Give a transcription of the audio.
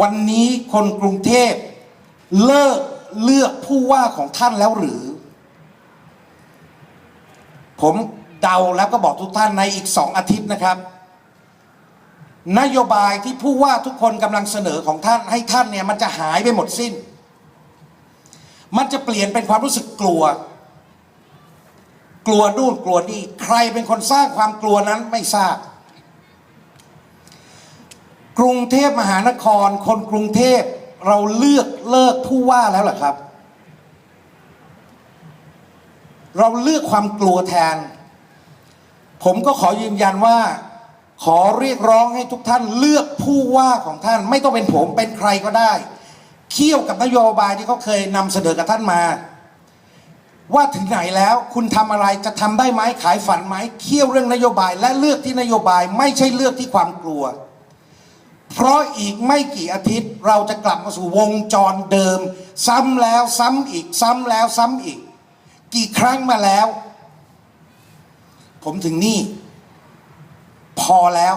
วันนี้คนกรุงเทพเลิกเลือกผู้ว่าของท่านแล้วหรือ ผมเดาแล้วก็บอกทุกท่านในอีกสองอาทิตย์นะครับ นโยบายที่ผู้ว่าทุกคนกำลังเสนอของท่านให้ท่านเนี่ยมันจะหายไปหมดสิ้น มันจะเปลี่ยนเป็นความรู้สึกกลัว กลัวนู่นกลัวนี่ใครเป็นคนสร้างความกลัวนั้นไม่ทราบ กรุงเทพมหานคร คนกรุงเทพเราเลือกเลิกผู้ว่าแล้วเหรอครับ เราเลือกความกลัวแทน ผมก็ขอยืนยันว่า ขอเรียกร้องให้ทุกท่านเลือกผู้ว่าของท่าน ไม่ต้องเป็นผมเป็นใครก็ได้ เคี่ยวกับนโยบายที่เขาเคยนำเสนอกับท่านมา ว่าถึงไหนแล้วคุณทำอะไรจะทำได้ไหมขายฝันไหมเคี่ยวเรื่องนโยบาย และเลือกที่นโยบายไม่ใช่เลือกที่ความกลัว เพราะอีกไม่กี่อาทิตย์ เราจะกลับมาสู่วงจรเดิม ซ้ำแล้วซ้ำอีก ซ้ำแล้วซ้ำอีก กี่ครั้งมาแล้ว ผมถึงนี่ พอแล้ว